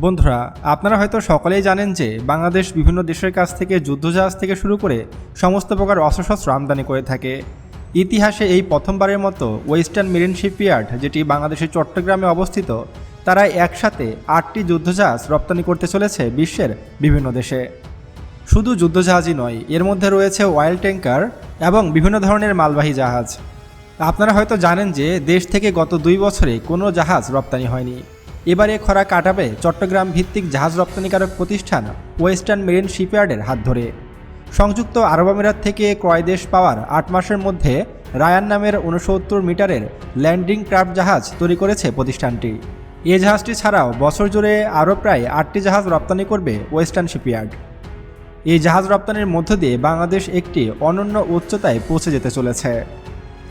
বন্ধুরা, আপনারা হয়তো সকলেই জানেন যে বাংলাদেশ বিভিন্ন দেশের কাছ থেকে যুদ্ধজাহাজ থেকে শুরু করে সমস্ত প্রকার অস্ত্রশস্ত্র আমদানি করে থাকে। ইতিহাসে এই প্রথমবারের মতো ওয়েস্টার্ন মেরিন শিপইয়ার্ড, যেটি বাংলাদেশের চট্টগ্রামে অবস্থিত, তারা একসাথে আটটি যুদ্ধজাহাজ রপ্তানি করতে চলেছে বিশ্বের বিভিন্ন দেশে। শুধু যুদ্ধজাহাজই নয়, এর মধ্যে রয়েছে অয়েল ট্যাঙ্কার এবং বিভিন্ন ধরনের মালবাহী জাহাজ। আপনারা হয়তো জানেন যে দেশ থেকে গত দুই বছরে কোনো জাহাজ রপ্তানি হয়নি। এবারে খরা কাটাবে চট্টগ্রাম ভিত্তিক জাহাজ রপ্তানিকারক প্রতিষ্ঠান ওয়েস্টার্ন মেরিন শিপইয়ার্ডের হাত ধরে। সংযুক্ত আরব আমিরাত থেকে ক্রয় দেশ পাওয়ার আট মাসের মধ্যে রায়ান নামের উনসত্তর মিটারের ল্যান্ডিং ক্রাফট জাহাজ তৈরি করেছে প্রতিষ্ঠানটি। এ জাহাজটি ছাড়াও বছর জুড়ে আরও প্রায় আটটি জাহাজ রপ্তানি করবে ওয়েস্টার্ন শিপইয়ার্ড। এই জাহাজ রপ্তানির মধ্য দিয়ে বাংলাদেশ একটি অনন্য উচ্চতায় পৌঁছে যেতে চলেছে।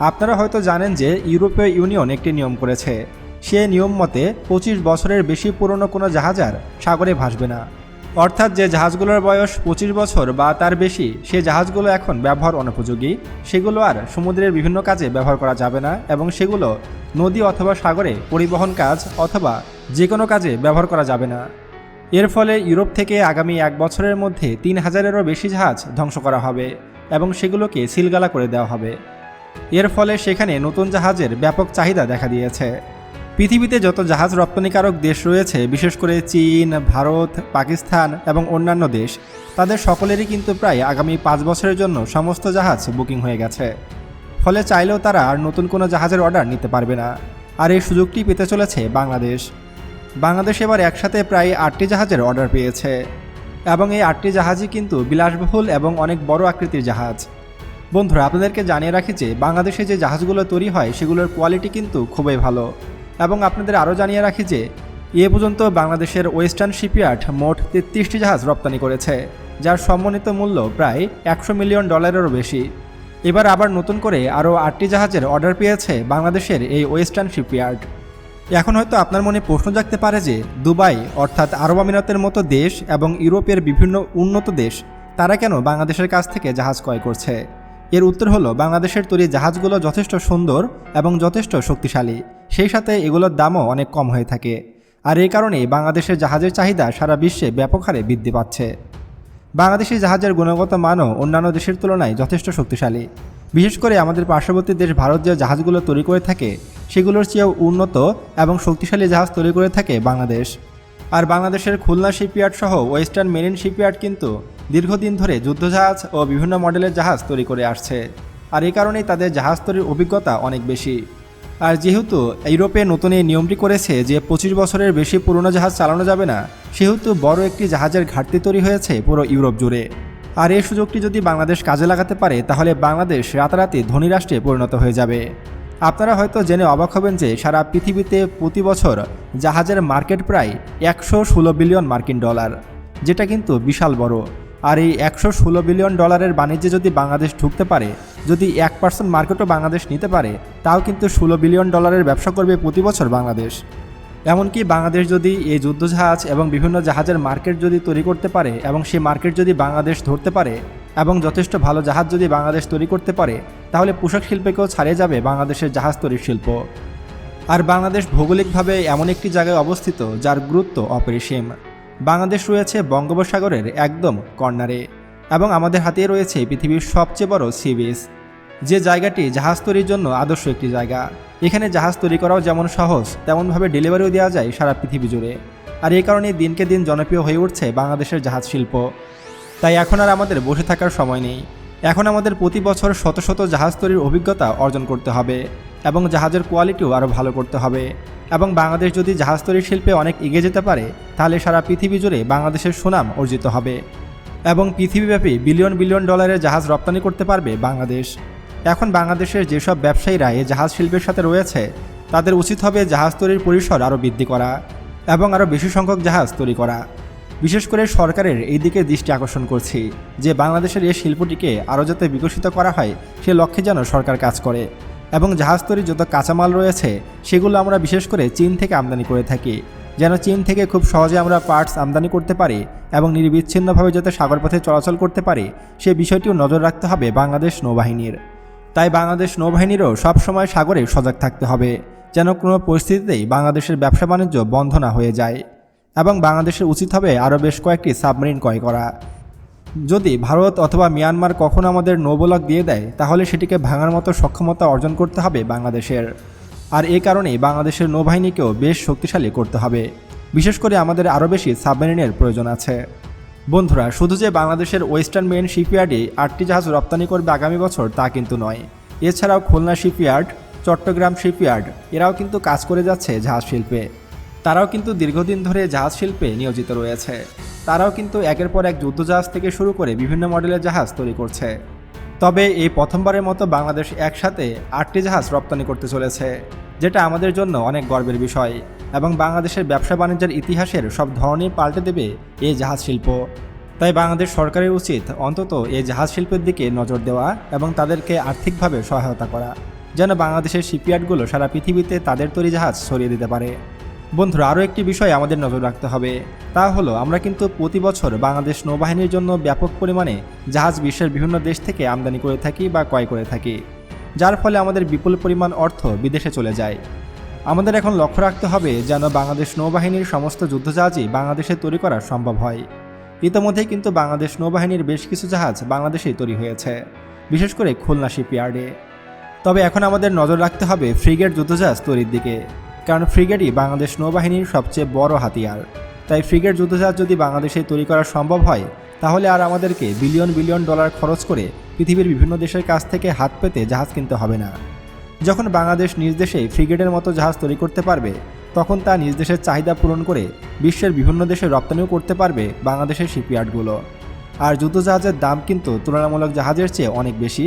আপনারা হয়তো জানেন যে ইউরোপীয় ইউনিয়ন একটি নিয়ম করেছে। সে নিয়ম মতে পঁচিশ বছরের বেশি পুরনো কোনো জাহাজ আর সাগরে ভাসবে না। অর্থাৎ যে জাহাজগুলোর বয়স পঁচিশ বছর বা তার বেশি, সে জাহাজগুলো এখন ব্যবহার অনুপযোগী। সেগুলো আর সমুদ্রের বিভিন্ন কাজে ব্যবহার করা যাবে না এবং সেগুলো নদী অথবা সাগরে পরিবহন কাজ অথবা যে কোনো কাজে ব্যবহার করা যাবে না। এর ফলে ইউরোপ থেকে আগামী এক বছরের মধ্যে তিন হাজারেরও বেশি জাহাজ ধ্বংস করা হবে এবং সেগুলোকে সিলগালা করে দেওয়া হবে। এর ফলে সেখানে নতুন জাহাজের ব্যাপক চাহিদা দেখা দিয়েছে। পৃথিবীতে যত জাহাজ রপ্তানিকারক দেশ রয়েছে, বিশেষ করে চীন, ভারত, পাকিস্তান এবং অন্যান্য দেশ, তাদের সকলেরই কিন্তু প্রায় আগামী পাঁচ বছরের জন্য সমস্ত জাহাজ বুকিং হয়ে গেছে। ফলে চাইলেও তারা আর নতুন কোনো জাহাজের অর্ডার নিতে পারবে না। আর এই সুযোগটি পেতে চলেছে বাংলাদেশ। বাংলাদেশ এবার একসাথে প্রায় আটটি জাহাজের অর্ডার পেয়েছে। এবং এই আটটি জাহাজই কিন্তু বিলাসবহুল এবং অনেক বড় আকৃতির জাহাজ। বন্ধুরা, আপনাদেরকে জানিয়ে রাখি যে, বাংলাদেশে যে জাহাজগুলো তৈরি হয়, সেগুলোর কোয়ালিটি কিন্তু খুবই ভালো। এবং আপনাদের আরও জানিয়ে রাখি যে, এ পর্যন্ত বাংলাদেশের ওয়েস্টার্ন শিপইয়ার্ড মোট তেত্রিশটি জাহাজ রপ্তানি করেছে, যার সম্মানিত মূল্য প্রায় একশো মিলিয়ন ডলারেরও বেশি। এবার আবার নতুন করে আরও আটটি জাহাজের অর্ডার পেয়েছে বাংলাদেশের এই ওয়েস্টার্ন শিপইয়ার্ড। এখন হয়তো আপনার মনে প্রশ্ন জাগতে পারে যে, দুবাই অর্থাৎ আরব আমিরাতের মতো দেশ এবং ইউরোপের বিভিন্ন উন্নত দেশ, তারা কেন বাংলাদেশের কাছ থেকে জাহাজ ক্রয় করছে? এর উত্তর হলো, বাংলাদেশের তৈরি জাহাজগুলো যথেষ্ট সুন্দর এবং যথেষ্ট শক্তিশালী। সেই সাথে এগুলোর দামও অনেক কম হয়ে থাকে। আর এই কারণেই বাংলাদেশের জাহাজের চাহিদা সারা বিশ্বে ব্যাপক হারে বৃদ্ধি পাচ্ছে। বাংলাদেশি জাহাজের গুণগত মানও অন্যান্য দেশের তুলনায় যথেষ্ট শক্তিশালী। বিশেষ করে আমাদের পার্শ্ববর্তী দেশ ভারত যে জাহাজগুলো তৈরি করে থাকে, সেগুলোর চেয়েও উন্নত এবং শক্তিশালী জাহাজ তৈরি করে থাকে বাংলাদেশ। আর বাংলাদেশের খুলনা শিপইয়ার্ড সহ ওয়েস্টার্ন মেরিন শিপইয়ার্ড কিন্তু দীর্ঘদিন ধরে যুদ্ধজাহাজ ও বিভিন্ন মডেলের জাহাজ তৈরি করে আসছে। আর এই কারণেই তাদের জাহাজ তৈরির অভিজ্ঞতা অনেক বেশি। আর যেহেতু ইউরোপে নতুন এই নিয়মটি করেছে যে পঁচিশ বছরের বেশি পুরনো জাহাজ চালানো যাবে না, সেহেতু বড় একটি জাহাজের ঘাটতি তৈরি হয়েছে পুরো ইউরোপ জুড়ে। আর এই সুযোগটি যদি বাংলাদেশ কাজে লাগাতে পারে, তাহলে বাংলাদেশ রাতারাতি ধনী রাষ্ট্রে পরিণত হয়ে যাবে। আপনারা হয়তো জেনে অবাক হবেন যে সারা পৃথিবীতে প্রতি বছর জাহাজের মার্কেট প্রায় একশো ষোলো বিলিয়ন মার্কিন ডলার, যেটা কিন্তু বিশাল বড়। আর এই একশো ষোলো বিলিয়ন ডলারের বাণিজ্যে যদি বাংলাদেশ ঢুকতে পারে যদি এক পার্সেন্ট মার্কেটও বাংলাদেশ নিতে পারে, তাও কিন্তু ষোলো বিলিয়ন ডলারের ব্যবসা করবে প্রতি বছর বাংলাদেশ। এমনকি বাংলাদেশ যদি এই যুদ্ধজাহাজ এবং বিভিন্ন জাহাজের মার্কেট যদি তৈরি করতে পারে এবং সেই মার্কেট যদি বাংলাদেশ ধরতে পারে এবং যথেষ্ট ভালো জাহাজ যদি বাংলাদেশ তৈরি করতে পারে, তাহলে পোশাক শিল্পকেও ছাড়িয়ে যাবে বাংলাদেশের জাহাজ তৈরির শিল্প। আর বাংলাদেশ ভৌগোলিকভাবে এমন একটি জায়গায় অবস্থিত যার গুরুত্ব অপরিসীম। বাংলাদেশ রয়েছে বঙ্গোপসাগরের একদম কর্নারে। এবং আমাদের হাতে রয়েছে পৃথিবীর সবচেয়ে বড় সি বিচ। যে জায়গাটি জাহাজ তৈরির জন্য আদর্শ একটি জায়গা। এখানে জাহাজ তৈরি করাও যেমন সহজ, তেমনভাবে ডেলিভারিও দেওয়া যায় সারা পৃথিবী জুড়ে। আর এই কারণে দিনকে দিন জনপ্রিয় হয়ে উঠছে বাংলাদেশের জাহাজ শিল্প। তাই এখন আর আমাদের বসে থাকার সময় নেই। এখন আমাদের প্রতি বছর শত শত জাহাজ তৈরির অভিজ্ঞতা অর্জন করতে হবে এবং জাহাজের কোয়ালিটিও আরও ভালো করতে হবে। এবং বাংলাদেশ যদি জাহাজ তৈরির শিল্পে অনেক এগিয়ে যেতে পারে, তাহলে সারা পৃথিবী জুড়ে বাংলাদেশের সুনাম অর্জিত হবে। এবং পৃথিবীব্যাপী বিলিয়ন বিলিয়ন ডলারের জাহাজ রপ্তানি করতে পারবে বাংলাদেশ। এখন বাংলাদেশের যেসব ব্যবসায়ীরা এই জাহাজ শিল্পের সাথে রয়েছে, তাদের উচিত হবে জাহাজ তৈরির পরিসর আরও বৃদ্ধি করা এবং আরও বেশি সংখ্যক জাহাজ তৈরি করা। বিশেষ করে সরকারের এই দিকে দৃষ্টি আকর্ষণ করছি যে বাংলাদেশের এই শিল্পটিকে আরও যাতে বিকশিত করা হয়, সে লক্ষ্যে যেন সরকার কাজ করে এবং জাহাজ তৈরির যত কাঁচামাল রয়েছে, সেগুলো আমরা বিশেষ করে চীন থেকে আমদানি করে থাকি। যেন চীন থেকে খুব সহজে আমরা পার্টস আমদানি করতে পারি এবং নির্বিচ্ছিন্নভাবে যাতে সাগরপথে চলাচল করতে পারে, সে বিষয়টিও নজর রাখতে হবে বাংলাদেশ নৌবাহিনীর। তাই বাংলাদেশ নৌবাহিনীরও সবসময় সাগরে সজাগ থাকতে হবে, যেন কোনো পরিস্থিতিতেই বাংলাদেশের ব্যবসা বাণিজ্য বন্ধ না হয়ে যায় এবং বাংলাদেশের উচিত হবে আরও বেশ কয়েকটি সাবমেরিন ক্রয় করা। যদি ভারত অথবা মিয়ানমার কখনো আমাদের নৌবলক দিয়ে দেয়, তাহলে সেটিকে ভাঙার মতো সক্ষমতা অর্জন করতে হবে বাংলাদেশের। আর এই কারণেই বাংলাদেশের নৌবাহিনীকেও বেশ শক্তিশালী করতে হবে। বিশেষ করে আমাদের আরও বেশি সাবমেরিনের প্রয়োজন আছে। বন্ধুরা, শুধু যে বাংলাদেশের ওয়েস্টার্ন মেরিন শিপইয়ার্ডে আটটি জাহাজ রপ্তানি করবে আগামী বছর তা কিন্তু নয়। এছাড়াও খুলনা শিপইয়ার্ড, চট্টগ্রাম শিপইয়ার্ড, এরাও কিন্তু কাজ করে যাচ্ছে জাহাজ শিল্পে। তারাও কিন্তু দীর্ঘদিন ধরে জাহাজ শিল্পে নিয়োজিত রয়েছে। তারাও কিন্তু একের পর এক যুদ্ধজাহাজ থেকে শুরু করে বিভিন্ন মডেলের জাহাজ তৈরি করছে। তবে এই প্রথমবারের মতো বাংলাদেশ একসাথে আটটি জাহাজ রপ্তানি করতে চলেছে। যেটা আমাদের জন্য অনেক গর্বের বিষয়, এবং বাংলাদেশের ব্যবসা বাণিজ্যের ইতিহাসের সব ধরনের পাল্টে দেবে এই জাহাজ শিল্প তাই বাংলাদেশ সরকারের উচিত অন্তত এই জাহাজ শিল্পের দিকে নজর দেওয়া এবং তাদেরকে আর্থিকভাবে সহায়তা করা, যেন বাংলাদেশের শিপইয়ার্ডগুলো সারা পৃথিবীতে তাদের তৈরি জাহাজ ছড়িয়ে দিতে পারে। বন্ধুরা, আরও একটি বিষয় আমাদের নজর রাখতে হবে, তা হলো আমরা কিন্তু প্রতি বছর বাংলাদেশ নৌবাহিনীর জন্য ব্যাপক পরিমাণে জাহাজ বিশ্বের বিভিন্ন দেশ থেকে আমদানি করে থাকি বা ক্রয় করে থাকি। যার ফলে আমাদের বিপুল পরিমাণ অর্থ বিদেশে চলে যায়। আমাদের এখন লক্ষ্য রাখতে হবে যেন বাংলাদেশ নৌবাহিনীর সমস্ত যুদ্ধজাহাজই বাংলাদেশে তৈরি করা সম্ভব হয়। ইতোমধ্যেই কিন্তু বাংলাদেশ নৌবাহিনীর বেশ কিছু জাহাজ বাংলাদেশেই তৈরি হয়েছে, বিশেষ করে খুলনা শিপইয়ার্ডে। তবে এখন আমাদের নজর রাখতে হবে ফ্রিগেট যুদ্ধজাহাজ তৈরির দিকে, কারণ ফ্রিগেটই বাংলাদেশ নৌবাহিনীর সবচেয়ে বড় হাতিয়ার। তাই ফ্রিগেট যুদ্ধজাহাজ যদি বাংলাদেশে তৈরি করা সম্ভব হয় তাহলে আর আমাদেরকে বিলিয়ন বিলিয়ন ডলার খরচ করে পৃথিবীর বিভিন্ন দেশের কাছ থেকে হাত পেতে জাহাজ কিনতে হবে না। যখন বাংলাদেশ নিজ দেশে ফ্রিগেটের মতো জাহাজ তৈরি করতে পারবে, তখন তা নিজ দেশের চাহিদা পূরণ করে বিশ্বের বিভিন্ন দেশে রপ্তানিও করতে পারবে বাংলাদেশের শিপইয়ার্ডগুলো। আর যুদ্ধজাহাজের দাম কিন্তু তুলনামূলক জাহাজের চেয়ে অনেক বেশি,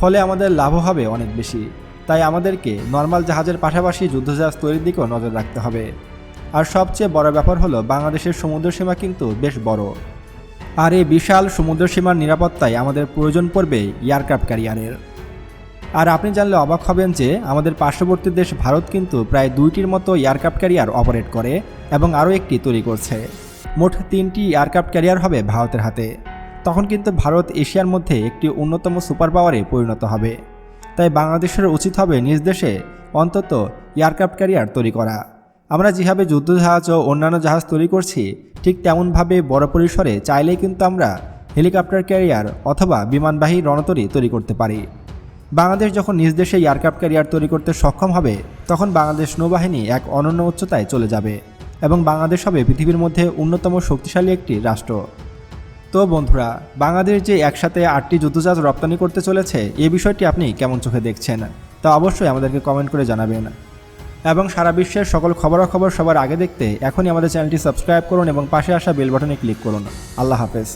ফলে আমাদের লাভও হবে অনেক বেশি। তাই আমাদেরকে নর্মাল জাহাজের পাশাপাশি যুদ্ধজাহাজ তৈরির দিকেও নজর রাখতে হবে। আর সবচেয়ে বড় ব্যাপার হলো, বাংলাদেশের সমুদ্র সীমা কিন্তু বেশ বড়। আর এই বিশাল সমুদ্র সীমার নিরাপত্তায় আমাদের প্রয়োজন পড়বে এয়ারক্রাফট ক্যারিয়ারের। আর আপনি জানলে অবাক হবেন যে আমাদের পার্শ্ববর্তী দেশ ভারত কিন্তু প্রায় দুইটির মতো এয়ারক্রাফট ক্যারিয়ার অপারেট করে এবং আরও একটি তৈরি করছে। মোট তিনটি এয়ারক্রাফট ক্যারিয়ার হবে ভারতের হাতে। তখন কিন্তু ভারত এশিয়ার মধ্যে একটি অন্যতম সুপার পাওয়ারে পরিণত হবে। তাই বাংলাদেশের উচিত হবে নিজ দেশে অন্তত এয়ারক্রাফট ক্যারিয়ার তৈরি করা। আমরা যেভাবে যুদ্ধজাহাজ ও অন্যান্য জাহাজ তৈরি করছি, ঠিক তেমনভাবে বড় পরিসরে চাইলেই কিন্তু আমরা হেলিকপ্টার ক্যারিয়ার অথবা বিমানবাহী রণতরী তৈরি করতে পারি। বাংলাদেশ যখন নিজ দেশে এয়ারক্রাফট ক্যারিয়ার তৈরি করতে সক্ষম হবে, তখন বাংলাদেশ নৌবাহিনী এক অনন্য উচ্চতায় চলে যাবে এবং বাংলাদেশ হবে পৃথিবীর মধ্যে অন্যতম শক্তিশালী একটি রাষ্ট্র। তো বন্ধুরা, বাংলাদেশ যে একসাথে আটটি যুদ্ধজাহাজ রপ্তানি করতে চলেছে, এ বিষয়টি আপনি কেমন চোখে দেখছেন? তা অবশ্যই আমাদেরকে কমেন্ট করে জানাবেন। এবং সারা বিশ্বের সকল খবরাখবর সবার আগে দেখতে এখনই আমাদের চ্যানেলটি সাবস্ক্রাইব করুন এবং পাশে আসা বেল বাটনে ক্লিক করুন। আল্লাহ হাফেজ।